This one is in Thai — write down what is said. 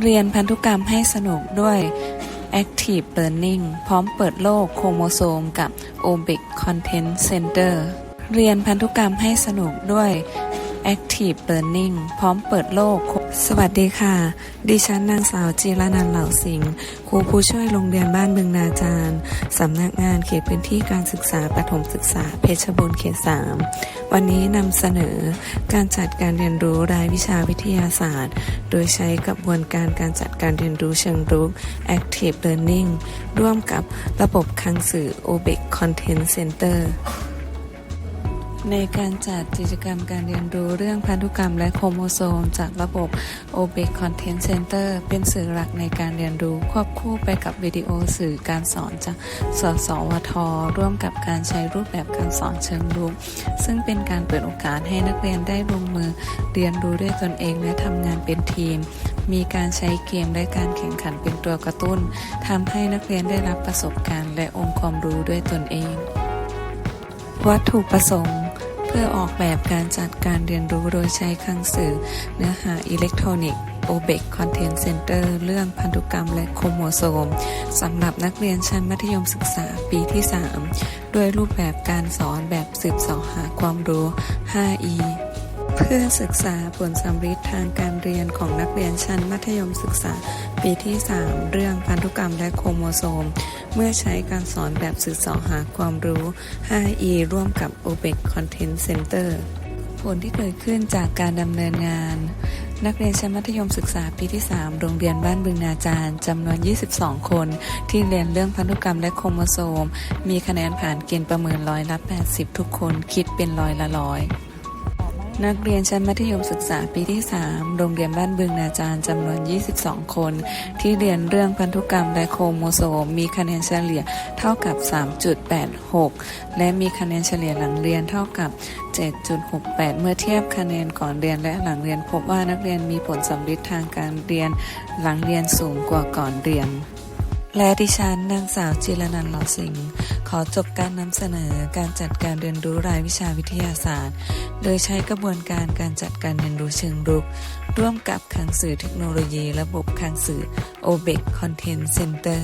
เรียนพันธุกรรมให้สนุกด้วย Active Learning พร้อมเปิดโลกโครโมโซมกับ Obic Content Center เรียนพันธุกรรมให้สนุกด้วย Active Learning พร้อมเปิดโลก สวัสดีค่ะ ดิฉันนางสาวจีรนันเหล่าสิงห์ครูผู้ช่วยโรงเรียนบ้านบึงนาจารย์สำนักงานเขตพื้นที่การศึกษาประถมศึกษาเพชรบูรณ์เขต 3 วันนี้นำเสนอการจัดการเรียนรู้รายวิชาวิทยาศาสตร์ โดยใช้กระบวนการการจัดการเรียนรู้เชิงรุก Active Learning ร่วมกับระบบคังสื่อ OBEC Content Center ในการจัดกิจกรรมการเรียนรู้เรื่องพันธุกรรมและโครโมโซม จากระบบ OBEC Content Center เป็นสื่อหลักในการเรียนรู้ควบคู่ไปกับวิดีโอสื่อการสอนจากสสวท ร่วมกับการใช้รูปแบบการสอนเชิงรุกซึ่งเป็นการเปิดโอกาสให้นักเรียนได้ลงมือเรียนรู้ด้วยตนเองและทำงานเป็นทีม มีการใช้เกมและการแข่งขันเป็นตัวกระตุ้นทำให้นักเรียนได้รับประสบการณ์ และองค์ความรู้ด้วยตนเอง วัตถุประสงค์ พื่อออกแบบการจัดการเรียนรู้โดยใช้คลังสื่อ เนื้อหาอิเล็กทรอนิกส์ OBEC Content Center เรื่องพันธุกรรมและโครโมโซมสำหรับนักเรียนชั้นมัธยมศึกษาปีที่ 3 ด้วยรูปแบบการสอนแบบสืบเสาะหาความรู้ 5E เพื่อศึกษาผลสำฤทธิ์ทางการเรียนของนักเรียนชั้นมัธยมศึกษา ปีที่ 3 เรื่องพันธุกรรมและโครโมโซม เมื่อใช้การสอนแบบสื่อสอหาความรู้ 5E ร่วมกับ OBEC Content Center ผลที่เกิดขึ้นจากการดำเนินงาน นักเรียนชั้นมัธยมศึกษาปีที่ 3 โรงเรียนบ้านบึงนาจารย์จำนวน 22 คน ที่เรียนเรื่องพันธุกรรมและโครโมโซม มีคะแนนผ่านเกณฑ์ประเมินร้อยละ 80 ทุกคนคิดเป็นร้อยละร้อย นักเรียนชั้นมัธยมศึกษาปีที่ 3 โรงเรียนบ้านบึงนาจารย์จำนวน 22 คน ที่เรียนเรื่องพันธุกรรมและโครโมโซม มีคะแนนเฉลี่ยเท่ากับ 3.86 และมีคะแนนเฉลี่ยหลังเรียนเท่ากับ 7.68 เมื่อเทียบคะแนนก่อนเรียนและหลังเรียนพบว่านักเรียนมีผลสำลิดทางการเรียน หลังเรียนสูงกว่าก่อนเรียน และดิฉันนางสาวจิรนันท์หล่อสิงห์ขอจบการนำเสนอการจัดการเรียนรู้รายวิชาวิทยาศาสตร์ โดยใช้กระบวนการการจัดการเรียนรู้เชิงรุก ร่วมกับคลังสื่อเทคโนโลยี ระบบคลังสื่อ OBEC Content Center